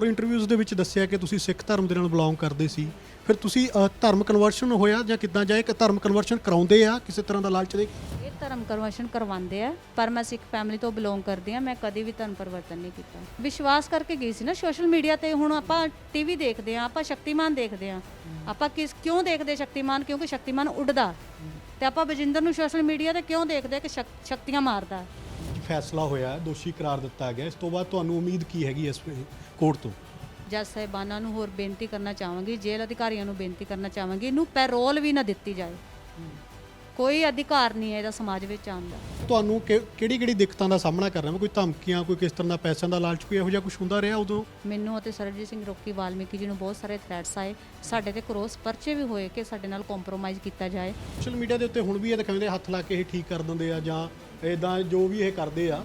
ਹੋਰ ਇੰਟਰਵਿਊਜ਼ ਦੇ ਵਿੱਚ ਦੱਸਿਆ ਕਿ ਤੁਸੀਂ ਸਿੱਖ ਧਰਮ ਦੇ ਨਾਲ ਬਿਲੋਂਗ ਕਰਦੇ ਸੀ। ਫਿਰ ਤੁਸੀਂ ਅ, ਧਰਮ ਕਨਵਰਸ਼ਨ ਹੋਇਆ ਜਾਂ ਕਿੱਦਾਂ ਜਾਏ? ਕਿ ਧਰਮ ਕਨਵਰਸ਼ਨ ਕਰਾਉਂਦੇ ਆ ਕਿਸੇ ਤਰ੍ਹਾਂ ਦਾ ਲਾਲਚ ਦੇ? ਇਹ ਧਰਮ ਕਨਵਰਸ਼ਨ ਕਰਵਾਉਂਦੇ ਆ ਪਰ ਮੈਂ ਸਿੱਖ ਫੈਮਿਲੀ ਤੋਂ ਬਿਲੋਂਗ ਕਰਦੀ ਆ ਮੈਂ ਕਦੀ ਵੀ ਧਰਮ ਪਰਿਵਰਤਨ ਨਹੀਂ ਕੀਤਾ। ਵਿਸ਼ਵਾਸ ਕਰਕੇ ਗਈ ਸੀ ਨਾ ਸੋਸ਼ਲ ਮੀਡੀਆ ਤੇ ਹੁਣ ਆਪਾਂ ਟੀਵੀ ਦੇਖਦੇ ਆ ਆਪਾਂ ਸ਼ਕਤੀਮਾਨ ਦੇਖਦੇ ਆ ਆਪਾਂ ਕਿਸ ਕਿਉਂ ਦੇਖਦੇ ਸ਼ਕਤੀਮਾਨ? ਕਿਉਂਕਿ ਸ਼ਕਤੀਮਾਨ ਉੱਡਦਾ। ਤੇ ਆਪਾਂ ਬਜਿੰਦਰ ਨੂੰ ਸੋਸ਼ਲ ਮੀਡੀਆ ਤੇ ਕਿਉਂ ਦੇਖਦੇ ਕਿ ਸ਼ਕ- ਸ਼ਕਤੀਆਂ ਮਾਰਦਾ? ਫੈਸਲਾ ਹੋਇਆ ਦੋਸ਼ੀ ਕਰਾਰ ਦਿੱਤਾ ਗਿਆ। ਇਸ ਤੋਂ ਬਾਅਦ ਤੁਹਾਨੂੰ ਉਮੀਦ ਕੀ ਹੈਗੀ ਇਸ ਕੋਰਟ ਤੋਂ? ਜੱਜ ਸਾਹਿਬਾਨਾਂ ਨੂੰ ਹੋਰ ਬੇਨਤੀ ਕਰਨਾ ਚਾਹਾਂਗੀ ਜੇਲ੍ਹ ਅਧਿਕਾਰੀਆਂ ਨੂੰ ਬੇਨਤੀ ਕਰਨਾ ਚਾਹਾਂਗੀ ਇਹਨੂੰ ਪੈਰੋਲ ਵੀ ਨਾ ਦਿੱਤੀ ਜਾਏ। ਕੋਈ ਅਧਿਕਾਰ ਨਹੀਂ ਹੈ ਇਹਦਾ ਸਮਾਜ ਵਿੱਚ ਆਉਣ ਦਾ। ਤੁਹਾਨੂੰ ਕਿਹੜੀ ਕਿਹੜੀ ਦਿੱਕਤਾਂ ਦਾ ਸਾਹਮਣਾ ਕਰਨਾ ਕੋਈ ਧਮਕੀਆਂ ਕੋਈ ਕਿਸ ਤਰ੍ਹਾਂ ਦਾ ਪੈਸਿਆਂ ਦਾ ਲਾਲਚ ਕੋਈ ਇਹੋ ਜਿਹਾ ਕੁਝ ਹੁੰਦਾ ਰਿਹਾ ਉਦੋਂ? ਮੈਨੂੰ ਅਤੇ ਸਰਬਜੀਤ ਸਿੰਘ ਰੋਕੀ ਵਾਲਮੀਕੀ ਜੀ ਨੂੰ ਬਹੁਤ ਸਾਰੇ ਥ੍ਰੈਟਸ ਆਏ। ਸਾਡੇ ਤੇ ਕ੍ਰੋਸ ਪਰਚੇ ਵੀ ਹੋਏ ਕਿ ਸਾਡੇ ਨਾਲ ਕੰਪਰੋਮਾਈਜ਼ ਕੀਤਾ ਜਾਏ। ਸੋਸ਼ਲ ਮੀਡੀਆ ਦੇ ਉੱਤੇ ਹੁਣ ਵੀ ਇਹ ਦਿਖਾਉਂਦੇ ਹੱਥ ਲਾ ਕੇ ਇਹ ਠੀਕ ਕਰ ਦਿੰਦੇ ਆ ਜਾਂ ਇਦਾਂ ਜੋ ਵੀ ਇਹ ਕਰਦੇ ਆ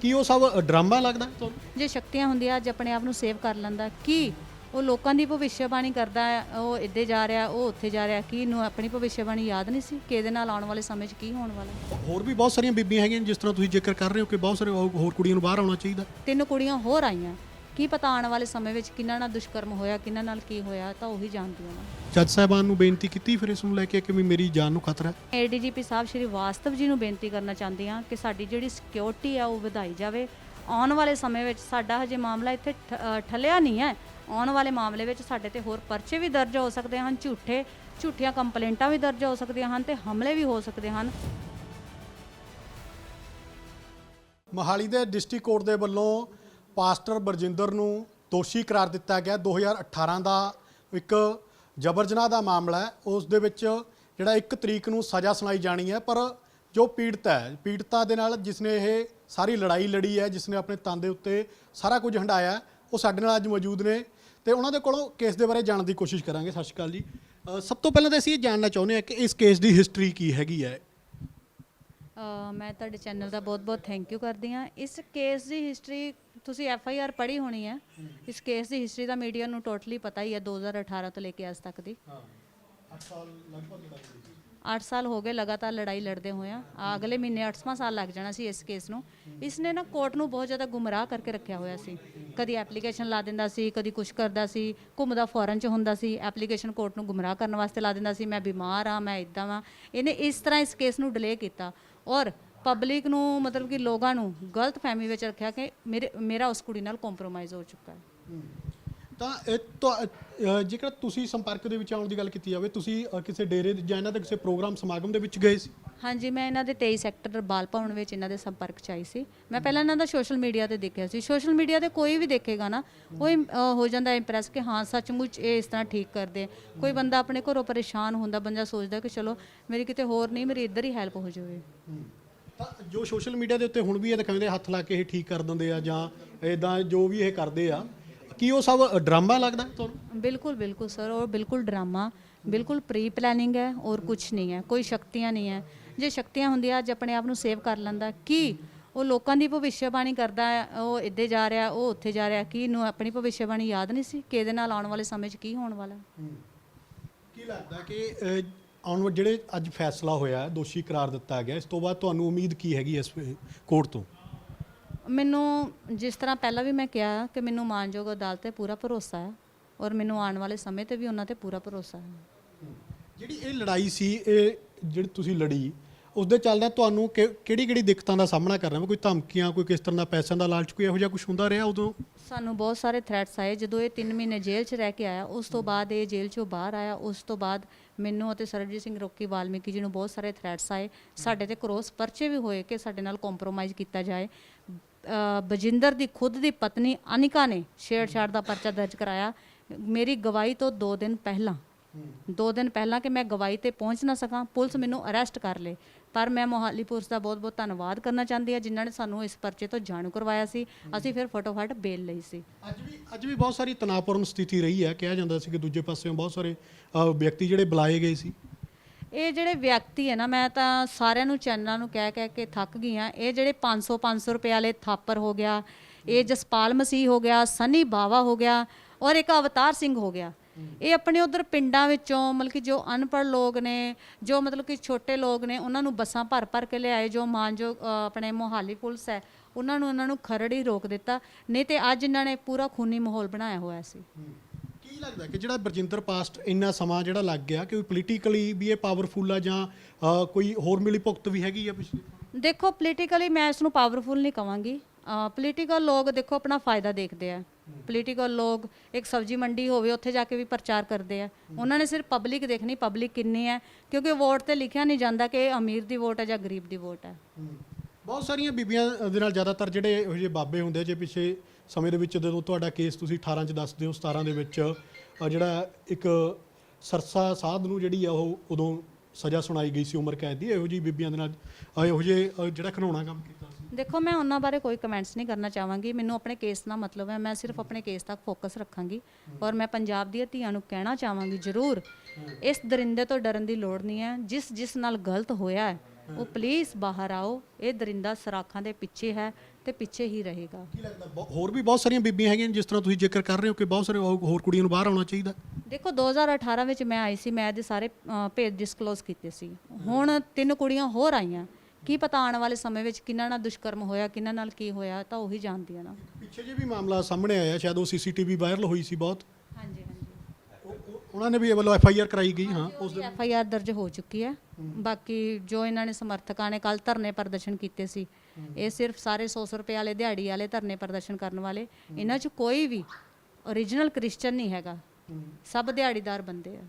ਕੀ ਉਹ ਸਭ ਡਰਾਮਾ ਲੱਗਦਾ? ਤੁਹਾਨੂੰ ਜੇ ਸ਼ਕਤੀਆਂ ਹੁੰਦੀਆਂ ਅੱਜ ਆਪਣੇ ਆਪ ਨੂੰ ਸੇਵ ਕਰ ਲੈਂਦਾ ਕੀ ਉਹ ਲੋਕਾਂ ਦੀ ਭਵਿੱਖਬਾਣੀ ਕਰਦਾ ਹੈ, ਉਹ ਇੱਦੇ ਜਾ ਰਿਹਾ ਉਹ ਉੱਥੇ ਜਾ ਰਿਹਾ ਕੀ ਨੂੰ ਆਪਣੀ ਭਵਿੱਖਬਾਣੀ ਯਾਦ ਨਹੀਂ ਸੀ ਕਿ ਇਹਦੇ ਨਾਲ ਆਉਣ ਵਾਲੇ ਸਮੇਂ 'ਚ ਕੀ ਹੋਣ ਵਾਲਾ? ਹੋਰ ਵੀ ਬਹੁਤ ਸਾਰੀਆਂ ਬੀਬੀਆਂ ਹੈਗੀਆਂ ਜਿਸ ਤਰ੍ਹਾਂ ਤੁਸੀਂ ਜ਼ਿਕਰ ਕਰ ਰਹੇ ਹੋ ਕਿ ਬਹੁਤ ਸਾਰੇ ਹੋਰ ਕੁੜੀਆਂ ਨੂੰ ਬਾਹਰ ਆਉਣਾ ਚਾਹੀਦਾ। ਤਿੰਨ ਕੁੜੀਆਂ ਹੋਰ ਆਈਆਂ। ਕੀ ਪਤਾ ਆਉਣ ਵਾਲੇ ਸਮੇਂ ਵਿੱਚ ਕਿਹਨਾਂ ਨਾਲ ਦੁਸ਼ਕਰਮ ਹੋਇਆ ਕਿਹਨਾਂ ਨਾਲ ਕੀ ਹੋਇਆ ਤਾਂ ਉਹੀ ਜਾਣਦੀਆਂ ਨੇ ਜੱਜ ਸਾਹਿਬਾਨ ਨੂੰ ਬੇਨਤੀ ਕੀਤੀ ਫਿਰ ਇਸ ਨੂੰ ਲੈ ਕੇ ਕਿ ਵੀ ਮੇਰੀ ਜਾਨ ਨੂੰ ਖਤਰਾ ਹੈ। ਏਡੀਜੀਪੀ ਸਾਹਿਬ ਸ਼੍ਰੀ ਵਾਸਤਵ ਜੀ ਨੂੰ ਬੇਨਤੀ ਕਰਨਾ ਚਾਹੁੰਦੀ ਹਾਂ ਕਿ ਸਾਡੀ ਜਿਹੜੀ ਸਿਕਿਉਰਿਟੀ ਆ ਉਹ ਵਧਾਈ ਜਾਵੇ। ਆਉਣ ਵਾਲੇ ਸਮੇਂ ਵਿੱਚ ਸਾਡਾ ਹਜੇ ਮਾਮਲਾ ਇੱਥੇ ਠੱਲਿਆ ਨਹੀਂ ਹੈ। ਆਉਣ ਵਾਲੇ ਮਾਮਲੇ ਵਿੱਚ ਸਾਡੇ ਤੇ ਹੋਰ ਪਰਚੇ ਵੀ ਦਰਜ ਹੋ ਸਕਦੇ ਹਨ ਝੂਠੇ ਝੂਠੀਆਂ ਕੰਪਲੇਂਟਾਂ ਵੀ ਦਰਜ ਹੋ ਸਕਦੀਆਂ ਹਨ ਤੇ ਹਮਲੇ ਵੀ ਹੋ ਸਕਦੇ ਹਨ। ਮੋਹਾਲੀ ਦੇ ਡਿਸਟ੍ਰਿਕਟ ਕੋਰਟ ਦੇ ਵੱਲੋਂ ਪਾਸਟਰ ਬਰਜਿੰਦਰ ਨੂੰ ਦੋਸ਼ੀ ਕਰਾਰ ਦਿੱਤਾ ਗਿਆ। 2018 ਦਾ ਇੱਕ ਜਬਰ ਜਨਾਹ ਦਾ ਮਾਮਲਾ ਹੈ। ਉਸ ਦੇ ਵਿੱਚ ਜਿਹੜਾ 1 ਤਰੀਕ ਨੂੰ ਸਜ਼ਾ ਸੁਣਾਈ ਜਾਣੀ ਹੈ, ਪਰ ਜੋ ਪੀੜਤ ਹੈ, ਪੀੜਤਾ ਦੇ ਨਾਲ ਜਿਸ ਨੇ ਇਹ ਸਾਰੀ ਲੜਾਈ ਲੜੀ ਹੈ ਜਿਸ ਨੇ ਆਪਣੇ ਤਨ ਦੇ ਉੱਤੇ ਸਾਰਾ ਕੁਝ ਹੰਡਾਇਆ ਉਹ ਸਾਡੇ ਨਾਲ ਅੱਜ ਮੌਜੂਦ ਨੇ ਤੇ ਉਹਨਾਂ ਦੇ ਕੋਲੋਂ ਕੇਸ ਦੇ ਬਾਰੇ ਜਾਣਨ ਦੀ ਕੋਸ਼ਿਸ਼ ਕਰਾਂਗੇ। ਸਤਿ ਸ਼੍ਰੀ ਅਕਾਲ ਜੀ। ਸਭ ਤੋਂ ਪਹਿਲਾਂ ਤਾਂ ਅਸੀਂ ਇਹ ਜਾਣਨਾ ਚਾਹੁੰਦੇ ਹਾਂ ਕਿ ਇਸ ਕੇਸ ਦੀ ਹਿਸਟਰੀ ਕੀ ਹੈਗੀ ਹੈ। ਮੈਂ ਤੁਹਾਡੇ ਚੈਨਲ ਦਾ ਬਹੁਤ-ਬਹੁਤ ਥੈਂਕ ਯੂ ਕਰਦੀ ਹਾਂ। ਇਸ ਕੇਸ ਦੀ ਹਿਸਟਰੀ ਤੁਸੀਂ ਐਫ ਆਈ ਆਰ ਪੜ੍ਹੀ ਹੋਣੀ ਹੈ ਇਸ ਕੇਸ ਦੀ ਹਿਸਟਰੀ ਦਾ ਮੀਡੀਆ ਨੂੰ ਟੋਟਲੀ ਪਤਾ ਹੀ ਹੈ 2018 ਤੋਂ ਲੈ ਕੇ ਅੱਜ ਤੱਕ ਦੀ। 8 ਸਾਲ ਹੋ ਗਏ ਲਗਾਤਾਰ ਲੜਾਈ ਲੜਦੇ ਹੋਏ ਆ। ਆ ਅਗਲੇ ਮਹੀਨੇ 8ਵਾਂ ਸਾਲ ਲੱਗ ਜਾਣਾ ਸੀ ਇਸ ਕੇਸ ਨੂੰ। ਇਸ ਨੇ ਨਾ ਕੋਰਟ ਨੂੰ ਬਹੁਤ ਜ਼ਿਆਦਾ ਗੁੰਮਰਾਹ ਕਰਕੇ ਰੱਖਿਆ ਹੋਇਆ ਸੀ। ਕਦੀ ਐਪਲੀਕੇਸ਼ਨ ਲਾ ਦਿੰਦਾ ਸੀ ਕਦੀ ਕੁਝ ਕਰਦਾ ਸੀ ਘੁੰਮਦਾ ਫੋਰਨ ਚ ਹੁੰਦਾ ਸੀ ਐਪਲੀਕੇਸ਼ਨ ਕੋਰਟ ਨੂੰ ਗੁੰਮਰਾਹ ਕਰਨ ਵਾਸਤੇ ਲਾ ਦਿੰਦਾ ਸੀ ਮੈਂ ਬਿਮਾਰ ਆ ਮੈਂ ਇਦਾਂ ਵਾਂ। ਇਹਨੇ ਇਸ ਤਰ੍ਹਾਂ ਇਸ ਕੇਸ ਨੂੰ ਡਿਲੇ ਕੀਤਾ। ਔਰ ਪਬਲਿਕ ਨੂੰ ਮਤਲਬ ਕਿ ਲੋਕਾਂ ਨੂੰ ਗਲਤ ਫਹਿਮੀ ਵਿੱਚ ਰੱਖਿਆ ਕਿ ਮੇਰੇ ਮੇਰਾ ਉਸ ਕੁੜੀ ਨਾਲ ਕੰਪਰੋਮਾਈਜ਼ ਹੋ ਚੁੱਕਾ ਹੈ। ਤਾਂ ਇਹ ਅ, ਜੇਕਰ ਤੁਸੀਂ ਸੰਪਰਕ ਦੇ ਵਿੱਚ ਆਉਣ ਦੀ ਗੱਲ ਕੀਤੀ ਜਾਵੇ ਤੁਸੀਂ ਕਿਸੇ ਡੇਰੇ ਜਾਂ ਇਹਨਾਂ ਦੇ ਕਿਸੇ ਪ੍ਰੋਗਰਾਮ ਸਮਾਗਮ ਦੇ ਵਿੱਚ ਗਏ ਸੀ? ਹਾਂਜੀ ਮੈਂ ਇਹਨਾਂ ਦੇ 23 ਸੈਕਟਰ ਬਾਲ ਭਵਨ ਵਿੱਚ ਇਹਨਾਂ ਦੇ ਸੰਪਰਕ ਚ ਆਈ ਸੀ। ਮੈਂ ਪਹਿਲਾਂ ਇਹਨਾਂ ਦਾ ਸੋਸ਼ਲ ਮੀਡੀਆ ਤੇ ਦੇਖਿਆ ਸੀ। ਸੋਸ਼ਲ ਮੀਡੀਆ ਤੇ ਕੋਈ ਵੀ ਦੇਖੇਗਾ ਨਾ ਉਹ ਹੋ ਜਾਂਦਾ ਇੰਪ੍ਰੈਸ ਕਿ ਹਾਂ ਸੱਚਮੁੱਚ ਇਹ ਇਸ ਤਰ੍ਹਾਂ ਠੀਕ ਕਰਦੇ। ਕੋਈ ਬੰਦਾ ਆਪਣੇ ਘਰੋਂ ਪਰੇਸ਼ਾਨ ਹੁੰਦਾ ਬੰਦਾ ਸੋਚਦਾ ਕਿ ਚਲੋ ਮੇਰੀ ਕਿਤੇ ਹੋਰ ਨਹੀਂ ਮੇਰੀ ਇੱਧਰ ਹੀ ਹੈਲਪ ਹੋ ਜਾਵੇ। ਤਾਂ ਜੋ ਸੋਸ਼ਲ ਮੀਡੀਆ ਦੇ ਉੱਤੇ ਹੁਣ ਵੀ ਇਹ ਦਿਖਾਉਂਦੇ ਹੱਥ ਲਾ ਕੇ ਇਹ ਠੀਕ ਕਰ ਦਿੰਦੇ ਆ ਜਾਂ ਇਦਾਂ ਜੋ ਵੀ ਇਹ ਕਰਦੇ ਆ ਕੀ ਉਹ ਸਭ ਡਰਾਮਾ ਲੱਗਦਾ ਤੁਹਾਨੂੰ? ਬਿਲਕੁਲ ਬਿਲਕੁਲ ਸਰ ਔਰ ਬਿਲਕੁਲ ਡਰਾਮਾ। ਬਿਲਕੁਲ ਪ੍ਰੀ ਪਲੈਨਿੰਗ ਹੈ ਔਰ ਕੁਝ ਨਹੀਂ ਹੈ ਕੋਈ ਸ਼ਕਤੀਆਂ ਨਹੀਂ ਹੈ। ਜੇ ਸ਼ਕਤੀਆਂ ਹੁੰਦੀਆਂ ਅੱਜ ਆਪਣੇ ਆਪ ਨੂੰ ਸੇਵ ਕਰ ਲੈਂਦਾ ਕੀ ਉਹ ਲੋਕਾਂ ਦੀ ਭਵਿੱਖਬਾਣੀ ਕਰਦਾ ਉਹ ਇੱਦੇ ਜਾ ਰਿਹਾ ਉਹ ਉੱਥੇ ਜਾ ਰਿਹਾ ਕੀ ਨੂੰ ਆਪਣੀ ਭਵਿੱਖਬਾਣੀ ਯਾਦ ਨਹੀਂ ਸੀ? ਕਿਹਦੇ ਨਾਲ ਆਉਣ ਵਾਲੇ ਸਮੇਂ 'ਚ ਕੀ ਹੋਣ ਵਾਲਾ? ਕੀ ਲੱਗਦਾ ਕਿ ਆਉਣ ਵਾਲੇ ਜਿਹੜੇ ਅੱਜ ਫੈਸਲਾ ਹੋਇਆ ਦੋਸ਼ੀ ਕਰਾਰ ਦਿੱਤਾ ਗਿਆ ਇਸ ਤੋਂ ਬਾਅਦ ਤੁਹਾਨੂੰ ਉਮੀਦ ਕੀ ਹੈਗੀ ਇਸ ਕੋਰਟ ਤੋਂ? ਮੈਨੂੰ ਜਿਸ ਤਰ੍ਹਾਂ ਪਹਿਲਾਂ ਵੀ ਮੈਂ ਕਿਹਾ ਕਿ ਮੈਨੂੰ ਮਾਨਯੋਗ ਅਦਾਲਤ ਤੇ ਪੂਰਾ ਭਰੋਸਾ ਹੈ ਔਰ ਮੈਨੂੰ ਆਉਣ ਵਾਲੇ ਸਮੇਂ ਤੇ ਵੀ ਉਹਨਾਂ ਤੇ ਪੂਰਾ ਭਰੋਸਾ ਹੈ। ਜਿਹੜੀ ਇਹ ਲੜਾਈ ਸੀ ਇਹ ਜਿਹੜੀ ਤੁਸੀਂ ਲੜੀ ਉਸ ਦੇ ਚੱਲਦਿਆਂ ਤੁਹਾਨੂੰ ਕਿਹੜੀ ਕਿਹੜੀ ਦਿੱਕਤਾਂ ਦਾ ਸਾਹਮਣਾ ਕਰਨਾ ਕੋਈ ਧਮਕੀਆਂ, ਕੋਈ ਕਿਸ ਤਰ੍ਹਾਂ ਦਾ ਪੈਸਿਆਂ ਦਾ ਲਾਲਚ, ਕੋਈ ਇਹੋ ਜਿਹਾ ਕੁਝ ਹੁੰਦਾ ਰਿਹਾ ਉਦੋਂ? ਸਾਨੂੰ ਬਹੁਤ ਸਾਰੇ ਥ੍ਰੈਟਸ ਆਏ। ਜਦੋਂ ਇਹ 3 ਮਹੀਨੇ ਜੇਲ੍ਹ 'ਚ ਰਹਿ ਕੇ ਆਇਆ, ਉਸ ਤੋਂ ਬਾਅਦ ਇਹ ਜੇਲ੍ਹ 'ਚੋਂ ਬਾਹਰ ਆਇਆ, ਉਸ ਤੋਂ ਬਾਅਦ ਮੈਨੂੰ ਅਤੇ ਸਰਬਜੀਤ ਸਿੰਘ ਰੋਕੀ ਵਾਲਮੀਕੀ ਜੀ ਨੂੰ ਬਹੁਤ ਸਾਰੇ ਥ੍ਰੈਟਸ ਆਏ। ਸਾਡੇ ਤੇ ਕਰੋਸ ਪਰਚੇ ਵੀ ਹੋਏ ਕਿ ਸਾਡੇ ਨਾਲ ਕੰਪਰੋਮਾਈਜ਼ ਕੀਤਾ ਜਾਏ। ਬਜਿੰਦਰ ਦੀ ਖੁਦ ਦੀ ਪਤਨੀ ਅਨਿਕਾ ਨੇ ਛੇੜਛਾੜ ਦਾ ਪਰਚਾ ਦਰਜ ਕਰਾਇਆ। ਮੇਰੀ ਗਵਾਹੀ ਤੋਂ 2 ਦਿਨ ਪਹਿਲਾਂ, ਦੋ ਦਿਨ ਪਹਿਲਾਂ ਕਿ ਮੈਂ ਗਵਾਹੀ ਤੇ ਪਹੁੰਚ ਨਾ ਸਕਾਂ, ਪੁਲਿਸ ਮੈਨੂੰ ਅਰੈਸਟ ਕਰ ਲੇ ਪਰ ਮੈਂ ਮੋਹਾਲੀ ਪੁਲਿਸ ਦਾ ਬਹੁਤ-ਬਹੁਤ ਧੰਨਵਾਦ ਕਰਨਾ ਚਾਹੁੰਦੀ ਹਾਂ ਜਿਨ੍ਹਾਂ ਨੇ ਸਾਨੂੰ ਇਸ ਪਰਚੇ ਤੋਂ ਜਾਣੂ ਕਰਵਾਇਆ ਸੀ। ਅਸੀਂ ਫਿਰ ਫਟੋਫਟ ਬੇਲ ਲਈ ਸੀ। ਅੱਜ ਵੀ ਅੱਜ ਵੀ ਬਹੁਤ ਸਾਰੀ ਤਣਾਅਪੂਰਨ ਸਥਿਤੀ ਰਹੀ ਹੈ। ਕਿਹਾ ਜਾਂਦਾ ਸੀ ਕਿ ਦੂਜੇ ਪਾਸਿਓਂ ਬਹੁਤ ਸਾਰੇ ਵਿਅਕਤੀ ਜਿਹੜੇ ਬੁਲਾਏ ਗਏ ਸੀ। ਇਹ ਜਿਹੜੇ ਵਿਅਕਤੀ ਹੈ ਨਾ ਮੈਂ ਤਾਂ ਸਾਰਿਆਂ ਨੂੰ ਚੈਨਲਾਂ ਨੂੰ ਕਹਿ ਕਹਿ ਕੇ ਥੱਕ ਗਈ ਹਾਂ। ਇਹ ਜਿਹੜੇ 500 500 ਰੁਪਏ ਵਾਲੇ ਥਾਪਰ ਹੋ ਗਿਆ ਇਹ ਜਸਪਾਲ ਮਸੀਹ ਹੋ ਗਿਆ ਸਨੀ ਬਾਵਾ ਹੋ ਗਿਆ ਔਰ ਇੱਕ ਅਵਤਾਰ ਸਿੰਘ ਹੋ ਗਿਆ। ਇਹ ਆਪਣੇ ਉਧਰ ਪਿੰਡਾਂ ਵਿੱਚੋਂ ਮਤਲਬ ਕਿ ਜੋ ਅਨਪੜ੍ਹ ਲੋਕ ਨੇ ਜੋ ਮਤਲਬ ਕਿ ਛੋਟੇ ਲੋਕ ਨੇ ਉਹਨਾਂ ਨੂੰ ਬੱਸਾਂ ਭਰ ਭਰ ਕੇ ਲਿਆਏ ਜੋ ਮਾਨਯੋਗ ਅ, ਆਪਣੇ ਮੋਹਾਲੀ ਪੁਲਿਸ ਹੈ ਉਹਨਾਂ ਨੂੰ ਉਹਨਾਂ ਨੂੰ ਖਰੜ ਰੋਕ ਦਿੱਤਾ ਨਹੀਂ ਤੇ ਅੱਜ ਇਹਨਾਂ ਨੇ ਪੂਰਾ ਖੂਨੀ ਮਾਹੌਲ ਬਣਾਇਆ ਹੋਇਆ ਸੀ। ਕੀ ਲੱਗਦਾ ਕਿ ਜਿਹੜਾ ਬਰਜਿੰਦਰ ਪਾਸਟ ਇੰਨਾ ਸਮਾਂ ਜਿਹੜਾ ਲੱਗ ਗਿਆ ਕਿ ਪੋਲੀਟੀਕਲੀ ਵੀ ਇਹ ਪਾਵਰਫੁਲ ਆ ਜਾਂ ਕੋਈ ਹੋਰ ਮਿਲੀ ਭੁਗਤ ਵੀ ਹੈਗੀ ਆ ਪਿਛਲੇ? ਦੇਖੋ ਪੋਲੀਟੀਕਲੀ ਮੈਂ ਇਸ ਨੂੰ ਪਾਵਰਫੁਲ ਨਹੀਂ ਕਵਾਂਗੀ। ਪੋਲੀਟੀਕਲ ਲੋਕ ਦੇਖੋ ਆਪਣਾ ਫਾਇਦਾ ਦੇਖਦੇ ਆ। ਪੋਲੀਟੀਕਲ ਲੋਕ, ਇੱਕ ਸਬਜ਼ੀ ਮੰਡੀ ਹੋਵੇ, ਉੱਥੇ ਜਾ ਕੇ ਵੀ ਪ੍ਰਚਾਰ ਕਰਦੇ ਆ। ਉਹਨਾਂ ਨੇ ਸਿਰਫ ਪਬਲਿਕ ਦੇਖਣੀ, ਪਬਲਿਕ ਕਿੰਨੀ ਹੈ, ਕਿਉਂਕਿ ਵੋਟ ਤੇ ਲਿਖਿਆ ਨਹੀਂ ਜਾਂਦਾ ਕਿ ਇਹ ਅਮੀਰ ਦੀ ਵੋਟ ਹੈ ਜਾਂ ਗਰੀਬ ਦੀ ਵੋਟ ਹੈ। ਬਹੁਤ ਸਾਰੀਆਂ ਬੀਬੀਆਂ ਦੇ ਨਾਲ ਜ਼ਿਆਦਾਤਰ ਜਿਹੜੇ ਇਹੋ ਜਿਹੇ ਬਾਬੇ ਹੁੰਦੇ ਜੇ ਪਿੱਛੇ ਸਮੇਂ ਦੇ ਵਿੱਚ ਜਦੋਂ ਤੁਹਾਡਾ ਕੇਸ ਤੁਸੀਂ 18 ਚ ਦੱਸਦੇ ਹੋ 17 ਦੇ ਵਿੱਚ ਜਿਹੜਾ ਇੱਕ ਸਰਸਾ ਸਾਧ ਨੂੰ ਜਿਹੜੀ ਆ ਉਹ ਉਦੋਂ ਸਜ਼ਾ ਸੁਣਾਈ ਗਈ ਸੀ ਉਮਰ ਕੈਦ ਦੀ, ਇਹੋ ਜਿਹੀ ਬੀਬੀਆਂ ਦੇ ਨਾਲ ਇਹੋ ਜਿਹੇ ਜਿਹੜਾ ਖਿਡੌਣਾ ਕੰਮ ਕੀਤਾ। ਦੇਖੋ ਮੈਂ ਉਹਨਾਂ ਬਾਰੇ ਕੋਈ ਕਮੈਂਟਸ ਨਹੀਂ ਕਰਨਾ ਚਾਹਾਂਗੀ। ਮੈਨੂੰ ਆਪਣੇ ਕੇਸ ਨਾਲ ਮਤਲਬ ਹੈ ਮੈਂ ਸਿਰਫ ਆਪਣੇ ਕੇਸ ਤੱਕ ਫੋਕਸ ਰੱਖਾਂਗੀ ਔਰ ਮੈਂ ਪੰਜਾਬ ਦੀਆਂ ਧੀਆਂ ਨੂੰ ਕਹਿਣਾ ਚਾਹਾਂਗੀ ਜ਼ਰੂਰ ਇਸ ਦਰਿੰਦੇ ਤੋਂ ਡਰਨ ਦੀ ਲੋੜ ਨਹੀਂ ਹੈ। ਜਿਸ ਜਿਸ ਨਾਲ ਗਲਤ ਹੋਇਆ ਹੈ ਉਹ ਪਲੀਜ਼ ਬਾਹਰ ਆਓ। ਇਹ ਦਰਿੰਦਾ ਸਰਾਖਾਂ ਦੇ ਪਿੱਛੇ ਹੈ ਤੇ ਪਿੱਛੇ ਹੀ ਰਹੇਗਾ। ਕੀ ਲੱਗਦਾ ਬਹੁ- ਹੋਰ ਵੀ ਬਹੁਤ ਸਾਰੀਆਂ ਬੀਬੀਆਂ ਹੈਗੀਆਂ ਜਿਸ ਤਰ੍ਹਾਂ ਤੁਸੀਂ ਜ਼ਿਕਰ ਕਰ ਰਹੇ ਹੋ ਕਿ ਬਹੁਤ ਸਾਰੇ ਹੋਰ ਹੋਰ ਕੁੜੀਆਂ ਨੂੰ ਬਾਹਰ ਆਉਣਾ ਚਾਹੀਦਾ? ਦੇਖੋ 2018 ਵਿੱਚ ਮੈਂ ਆਈ ਸੀ ਮੈਂ ਇਹਦੇ ਸਾਰੇ ਅ, ਭੇਦ ਡਿਸਕਲੋਜ਼ ਕੀਤੇ ਸੀ। ਹੁਣ ਤਿੰਨ ਕੁੜੀਆਂ ਹੋਰ ਆਈਆਂ। ਕੀ ਪਤਾ ਆਉਣ ਵਾਲੇ ਸਮੇਂ ਵਿੱਚ ਕਿਹਨਾਂ ਨਾਲ ਦੁਸ਼ਕਰਮ ਹੋਇਆ ਕਿਹਨਾਂ ਨਾਲ ਕੀ ਹੋਇਆ ਤਾਂ ਉਹੀ ਜਾਣਦੀਆਂ ਨਾ। ਪਿੱਛੇ ਜੇ ਵੀ ਮਾਮਲਾ ਸਾਹਮਣੇ ਆਇਆ ਸ਼ਾਇਦ ਉਹ ਸੀਸੀਟੀਵੀ ਵਾਇਰਲ ਹੋਈ ਸੀ ਬਹੁਤ। ਹਾਂਜੀ ਹਾਂਜੀ। ਉਹ- ਉਹ- ਉਹਨਾਂ ਨੇ ਵੀ ਇਹ ਵੱਲੋਂ ਐਫ ਆਈ ਆਰ ਕਰਾਈ ਗਈ ਹਾਂ ਉਸ ਐਫ ਆਈ ਆਰ ਦਰਜ ਹੋ ਚੁੱਕੀ ਹੈ। ਬਾਕੀ ਜੋ ਇਹਨਾਂ ਨੇ ਸਮਰਥਕਾਂ ਨੇ ਕੱਲ ਧਰਨੇ ਪ੍ਰਦਰਸ਼ਨ ਕੀਤੇ ਸੀ ਇਹ ਸਿਰਫ ਸਾਰੇ 100 ਰੁਪਏ ਵਾਲੇ ਦਿਹਾੜੀ ਵਾਲੇ ਧਰਨੇ ਪ੍ਰਦਰਸ਼ਨ ਕਰਨ ਵਾਲੇ। ਇਹਨਾਂ 'ਚ ਕੋਈ ਵੀ origignal ਕ੍ਰਿਸਚੀਅਨ ਨਹੀਂ ਹੈਗਾ। ਸਭ ਦਿਹਾੜੀਦਾਰ ਬੰਦੇ ਆ।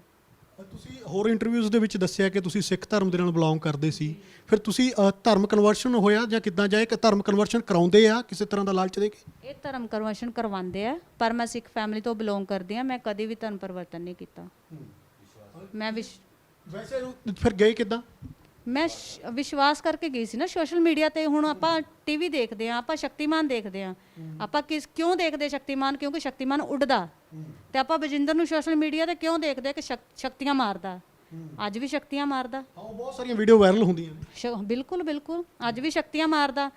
ਤੁਸੀਂ ਹੋਰ ਇੰਟਰਵਿਊਜ਼ ਦੇ ਵਿੱਚ ਦੱਸਿਆ ਕਿ ਤੁਸੀਂ ਸਿੱਖ ਧਰਮ ਦੇ ਨਾਲ ਬਿਲੋਂਗ ਕਰਦੇ ਸੀ। ਫਿਰ ਤੁਸੀਂ ਅ, ਧਰਮ ਕਨਵਰਸ਼ਨ ਹੋਇਆ ਜਾਂ ਕਿੱਦਾਂ ਜਾਏ? ਕਿ ਧਰਮ ਕਨਵਰਸ਼ਨ ਕਰਾਉਂਦੇ ਆ ਕਿਸੇ ਤਰ੍ਹਾਂ ਦਾ ਲਾਲਚ ਦੇ ਕੇ? ਇਹ ਧਰਮ ਕਨਵਰਸ਼ਨ ਕਰਵਾਉਂਦੇ ਆ ਪਰ ਮੈਂ ਸਿੱਖ ਫੈਮਿਲੀ ਤੋਂ ਬਿਲੋਂਗ ਕਰਦੀ ਆ ਮੈਂ ਕਦੀ ਵੀ ਧਰਮ ਪਰਿਵਰਤਨ ਨਹੀਂ ਕੀਤਾ। ਮੈਂ ਵਿਸ਼ ਵੈਸੇ ਉਹ ਫਿਰ ਗਏ ਕਿੱਦਾਂ? ਮੈਂ ਸ਼- ਵਿਸ਼ਵਾਸ ਕਰਕੇ ਗਈ ਸੀ ਨਾ ਸੋਸ਼ਲ ਮੀਡੀਆ ਤੇ ਹੁਣ ਆਪਾਂ ਟੀਵੀ ਦੇਖਦੇ ਆ ਆਪਾਂ ਸ਼ਕਤੀਮਾਨ ਦੇਖਦੇ ਆ ਆਪਾਂ ਕਿਸ ਕਿਉਂ ਦੇਖਦੇ ਸ਼ਕਤੀਮਾਨ? ਕਿਉਂਕਿ ਸ਼ਕਤੀਮਾਨ ਉੱਡਦਾ। ਤੇ ਆਪਾਂ ਬਜਿੰਦਰ ਨੂੰ ਸੋਸ਼ਲ ਮੀਡੀਆ ਤੇ ਕਿਉਂ ਦੇਖਦੇ ਆ ਕਿ ਸ਼ਕ- ਸ਼ਕਤੀਆਂ ਮਾਰਦਾ? ਅੱਜ ਵੀ ਸ਼ਕਤੀਆਂ ਮਾਰਦਾ। ਹਾਂ ਉਹ ਬਹੁਤ ਸਾਰੀਆਂ ਵੀਡੀਓ ਵਾਇਰਲ ਹੁੰਦੀਆਂ ਨੇ। ਸ਼- ਬਿਲਕੁਲ ਬਿਲਕੁਲ। ਅੱਜ ਵੀ ਸ਼ਕਤੀਆਂ ਮਾਰਦਾ।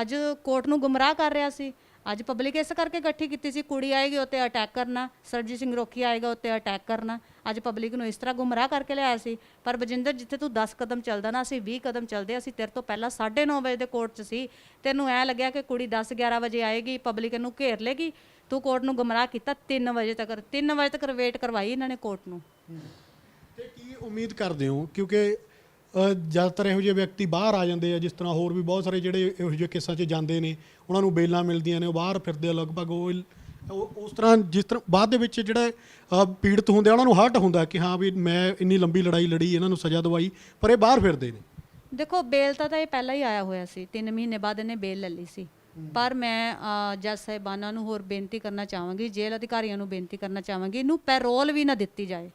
ਅੱਜ ਕੋਰਟ ਨੂੰ ਗੁੰਮਰਾਹ ਕਰ ਰਿਹਾ ਸੀ। ਅੱਜ ਪਬਲਿਕ ਇਸ ਕਰਕੇ ਇਕੱਠੀ ਕੀਤੀ ਸੀ, ਕੁੜੀ ਆਏਗੀ ਉੱਤੇ ਅਟੈਕ ਕਰਨਾ ਸਰਜੀਤ ਸਿੰਘ ਰੋਕੀ ਆਏਗਾ ਉੱਤੇ ਅਟੈਕ ਕਰਨਾ। ਅੱਜ ਪਬਲਿਕ ਨੂੰ ਇਸ ਤਰ੍ਹਾਂ ਗੁੰਮਰਾਹ ਕਰਕੇ ਲਿਆਇਆ ਸੀ। ਪਰ ਬਜਿੰਦਰ, ਜਿੱਥੇ ਤੂੰ 10 ਕਦਮ ਚੱਲਦਾ ਨਾ, ਅਸੀਂ 20 ਕਦਮ ਚੱਲਦੇ ਅਸੀਂ ਤੇਰੇ ਤੋਂ ਪਹਿਲਾਂ 9:30 ਵਜੇ ਦੇ ਕੋਰਟ 'ਚ ਸੀ। ਤੈਨੂੰ ਐ ਲੱਗਿਆ ਕਿ ਕੁੜੀ 10 11 ਵਜੇ ਆਏਗੀ ਪਬਲਿਕ ਇਹਨੂੰ ਘੇਰ ਲੇਗੀ। ਤੂੰ ਕੋਰਟ ਨੂੰ ਗੁੰਮਰਾਹ ਕੀਤਾ 3 ਵਜੇ ਤੱਕ 3 ਵਜੇ ਤੱਕ ਵੇਟ ਕਰਵਾਈ ਇਹਨਾਂ ਨੇ ਕੋਰਟ ਨੂੰ। ਤੇ ਕੀ ਉਮੀਦ ਕਰਦੇ ਹੋ? ਕਿਉਂਕਿ ਜ਼ਿਆਦਾਤਰ ਇਹੋ ਜਿਹੇ ਵਿਅਕਤੀ ਬਾਹਰ ਆ ਜਾਂਦੇ ਆ ਜਿਸ ਤਰ੍ਹਾਂ ਹੋਰ ਵੀ ਬਹੁਤ ਸਾਰੇ ਜਿਹੜੇ ਇਹੋ ਜਿਹੇ ਕੇਸਾਂ 'ਚ ਜਾਂਦੇ ਨੇ ਉਹਨਾਂ ਨੂੰ ਬੇਲਾਂ ਮਿਲਦੀਆਂ ਨੇ ਉਹ ਬਾਹਰ ਫਿਰਦੇ ਆ ਲਗਭਗ ਉਹ ਉਸ ਤਰ੍ਹਾਂ ਜਿਸ ਤਰ੍ਹਾਂ ਬਾਅਦ ਦੇ ਵਿੱਚ ਜਿਹੜੇ ਪੀੜਤ ਹੁੰਦੇ ਆ ਉਹਨਾਂ ਨੂੰ ਹਰਟ ਹੁੰਦਾ ਕਿ ਹਾਂ ਵੀ ਮੈਂ ਇੰਨੀ ਲੰਬੀ ਲੜਾਈ ਲੜੀ ਇਹਨਾਂ ਨੂੰ ਸਜ਼ਾ ਦਵਾਈ ਪਰ ਇਹ ਬਾਹਰ ਫਿਰਦੇ ਨੇ। ਦੇਖੋ ਬੇਲ ਤਾਂ ਤਾਂ ਇਹ ਪਹਿਲਾਂ ਹੀ ਆਇਆ ਹੋਇਆ ਸੀ 3 ਮਹੀਨੇ ਬਾਅਦ ਇਹਨੇ ਬੇਲ ਲੈ ਲਈ ਸੀ। ਪਰ ਮੈਂ ਜੱਜ ਸਾਹਿਬਾਨਾਂ ਨੂੰ ਹੋਰ ਬੇਨਤੀ ਕਰਨਾ ਚਾਹਾਂਗੀ ਜੇਲ੍ਹ ਅਧਿਕਾਰੀਆਂ ਨੂੰ ਬੇਨਤੀ ਕਰਨਾ ਚਾਹਾਂਗੀ ਇਹਨੂੰ ਪੈਰੋਲ ਵੀ ਨਾ ਦਿੱਤੀ ਜਾਏ।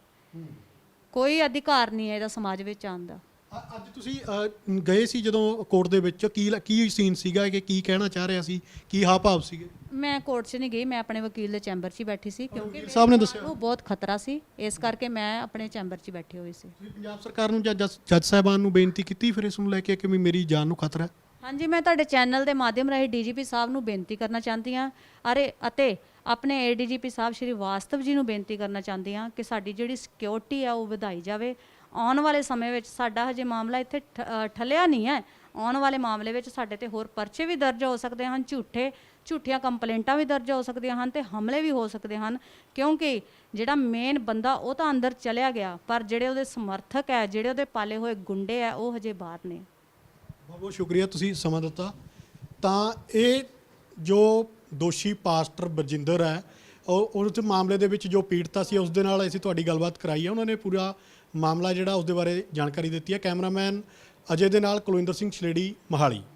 ਕੋਈ ਅਧਿਕਾਰ ਨਹੀਂ ਹੈ ਇਹਦਾ ਸਮਾਜ ਵਿੱਚ ਆਉਣ ਦਾ। ਅ- ਅੱਜ ਤੁਸੀਂ ਅ, ਗਏ ਸੀ ਜਦੋਂ ਕੋਰਟ ਦੇ ਵਿੱਚ? ਕੀ ਲ- ਕੀ ਸੀਨ ਸੀਗਾ ਕਿ ਕੀ ਕਹਿਣਾ ਚਾਹ ਰਿਹਾ ਸੀ? ਕੀ ਹਾਵ ਭਾਵ ਸੀਗੇ? ਮੈਂ ਕੋਰਟ 'ਚ ਨਹੀਂ ਗਈ ਮੈਂ ਆਪਣੇ ਵਕੀਲ ਦੇ ਚੈਂਬਰ 'ਚ ਹੀ ਬੈਠੀ ਸੀ ਕਿਉਂਕਿ ਵਕੀਲ ਸਾਹਿਬ ਨੇ ਦੱਸਿਆ। ਨੂੰ ਬਹੁਤ ਖਤਰਾ ਸੀ ਇਸ ਕਰਕੇ ਮੈਂ ਆਪਣੇ ਚੈਂਬਰ 'ਚ ਹੀ ਬੈਠੀ ਹੋਈ ਸੀ। ਤੁਸੀਂ ਪੰਜਾਬ ਸਰਕਾਰ ਨੂੰ ਜਾਂ ਜੱਜ ਜੱਜ ਸਾਹਿਬਾਨ ਨੂੰ ਬੇਨਤੀ ਕੀਤੀ ਫਿਰ ਇਸ ਨੂੰ ਲੈ ਕੇ ਕਿ ਵੀ ਮੇਰੀ ਜਾਨ ਨੂੰ ਖਤਰਾ ਹੈ? ਹਾਂਜੀ ਮੈਂ ਤੁਹਾਡੇ ਚੈਨਲ ਦੇ ਮਾਧਿਅਮ ਰਾਹੀਂ ਡੀਜੀਪੀ ਸਾਹਿਬ ਨੂੰ ਬੇਨਤੀ ਕਰਨਾ ਚਾਹੁੰਦੀ ਹਾਂ। ਅਰੇ ਅਤੇ ਆਪਣੇ ਏਡੀਜੀਪੀ ਸਾਹਿਬ ਸ਼੍ਰੀ ਵਾਸਤਵ ਜੀ ਨੂੰ ਬੇਨਤੀ ਕਰਨਾ ਚਾਹੁੰਦੀ ਹਾਂ ਕਿ ਸਾਡੀ ਜਿਹੜੀ ਸਿਕਿਉਰਿਟੀ ਆ ਉਹ ਵਧਾਈ ਜਾਵੇ। ਆਉਣ ਵਾਲੇ ਸਮੇਂ ਵਿੱਚ ਸਾਡਾ ਹਜੇ ਮਾਮਲਾ ਇੱਥੇ ਠ- ਠੱਲਿਆ ਨਹੀਂ ਹੈ। ਆਉਣ ਵਾਲੇ ਮਾਮਲੇ ਵਿੱਚ ਸਾਡੇ ਤੇ ਹੋਰ ਪਰਚੇ ਵੀ ਦਰਜ ਹੋ ਸਕਦੇ ਹਨ, ਝੂਠੇ, ਝੂਠੀਆਂ ਕੰਪਲੇਂਟਾਂ ਵੀ ਦਰਜ ਹੋ ਸਕਦੀਆਂ ਹਨ ਤੇ ਹਮਲੇ ਵੀ ਹੋ ਸਕਦੇ ਹਨ, ਕਿਉਂਕਿ ਜਿਹੜਾ ਮੇਨ ਬੰਦਾ ਉਹ ਤਾਂ ਅੰਦਰ ਚਲਿਆ ਗਿਆ, ਪਰ ਜਿਹੜੇ ਉਹਦੇ ਸਮਰਥਕ ਹੈ, ਜਿਹੜੇ ਉਹਦੇ ਪਾਲੇ ਹੋਏ ਗੁੰਡੇ ਹੈ, ਉਹ ਹਜੇ ਬਾਹਰ ਨੇ। ਬਹੁਤ ਬਹੁਤ ਸ਼ੁਕਰੀਆ ਤੁਸੀਂ ਸਮਾਂ ਦਿੱਤਾ। ਤਾਂ ਇਹ ਜੋ ਦੋਸ਼ੀ ਪਾਸਟਰ ਬਰਜਿੰਦਰ ਹੈ, ਉਹ ਉਸ ਮਾਮਲੇ ਦੇ ਵਿੱਚ ਜੋ ਪੀੜਤਾ ਸੀ, ਉਸ ਦੇ ਨਾਲ ਅਸੀਂ ਤੁਹਾਡੀ ਗੱਲਬਾਤ ਕਰਾਈ ਹੈ। ਉਹਨਾਂ ਨੇ ਪੂਰਾ ਮਾਮਲਾ ਜਿਹੜਾ ਉਸ ਦੇ ਬਾਰੇ ਜਾਣਕਾਰੀ ਦਿੱਤੀ ਹੈ। ਕੈਮਰਾਮੈਨ ਅਜੇ ਦੇ ਨਾਲ ਕੁਲਵਿੰਦਰ ਸਿੰਘ ਛਲੇੜੀ, ਮਹਾਲੀ।